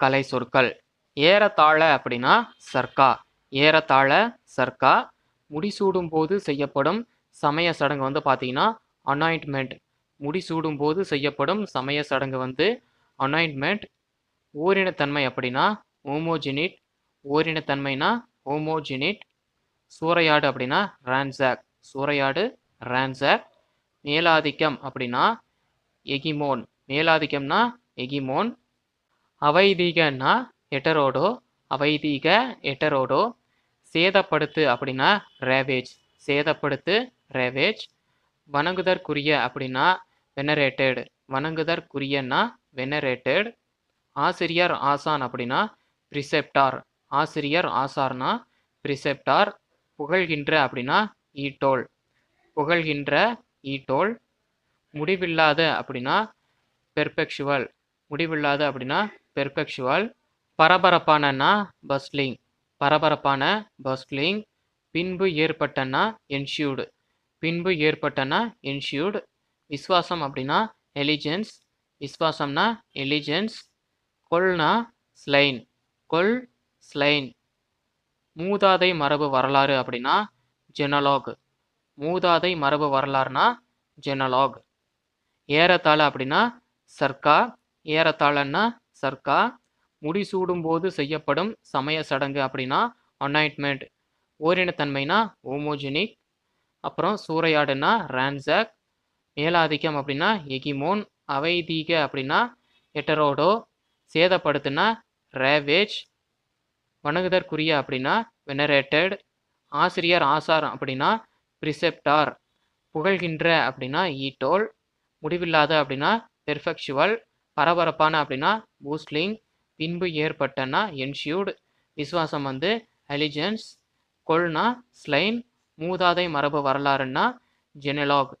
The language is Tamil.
கலை சொற்கள். ஏறத்தாழ அப்படின்னா சர்க்கா. ஏறத்தாழ சர்க்கா. முடிசூடும் போது செய்யப்படும் சமய சடங்கு வந்து பார்த்தீங்கன்னா அனாயின்மெண்ட் முடிசூடும் போது செய்யப்படும் சமய சடங்கு வந்து அனாயின்ட்மெண்ட். ஓரினத்தன்மை அப்படின்னா ஹோமோஜினிட். ஓரினத்தன்மைனா ஹோமோஜினிட். சூறையாடு அப்படின்னா ரான்சாக். சூறையாடு ரான்சாக். மேலாதிக்கம் அப்படின்னா எகிமோன். மேலாதிக்கம்னா எகிமோன். அவைதீகன்னா எட்டரோடோ அவைதீக எட்டரோடோ. சேதப்படுத்து அப்படின்னா ரேவேஜ் சேதப்படுத்து ரேவேஜ் வணங்குதற்குரிய அப்படின்னா வெனரேட்டட் வணங்குதற்குரியன்னா வெனரேட்டட் ஆசிரியர் ஆசான் அப்படின்னா ப்ரிசெப்டார் ஆசிரியர் ஆசார்னா ப்ரிசெப்டார் புகழ்கின்ற அப்படின்னா ஈட்டோல் புகழ்கின்ற ஈட்டோல் முடிவில்லாத அப்படின்னா பெர்பெக்சுவல் முடிவில்லாத அப்படின்னா பெர்பெக்சுவல் பரபரப்பானன்னா பஸ்லிங். பரபரப்பான பஸ்லிங். பின்பு ஏற்பட்டன்னா என்ஷியூடு பின்பு ஏற்பட்டன்னா என்ஷியூடு விஸ்வாசம் அப்படின்னா எலிஜென்ஸ். விஸ்வாசம்னா எலிஜென்ஸ். கொல்னா ஸ்லைன். கொல் ஸ்லைன். மூதாதை மரபு வரலாறு அப்படின்னா ஜெனலாக். மூதாதை மரபு வரலாறுனா ஜெனலாக். ஏறத்தாழ அப்படின்னா சர்க்கா. ஏறத்தாழன்னா சர்க்கா முடிசூடும் போது செய்யப்படும் சமய சடங்கு அப்படின்னா அனாயின்மெண்ட் ஓரினத்தன்மைனா ஓமோஜெனிக் அப்புறம் சூறையாடுனா ரான்சாக் மேலாதிக்கம் அப்படின்னா எகிமோன் அவைதீக அப்படின்னா எட்டரோடோ சேதப்படுத்துனா ரேவேஜ் வணங்குதற்குரிய அப்படின்னா வெனரேட்டட் ஆசிரியர் ஆசார் அப்படின்னா பிரிசெப்டார் புகழ்கின்ற அப்படின்னா ஈட்டோல் முடிவில்லாத அப்படின்னா பெர்ஃபெக்சுவல் பரபரப்பான அப்படின்னா பூஸ்ட்லிங் பின்பு ஏற்பட்டனா என்ஷியூடு விசுவாசம் வந்து அலிஜென்ஸ் கொல்னா ஸ்லைன் மூதாதை மரபு வரலாறுன்னா ஜெனலாக்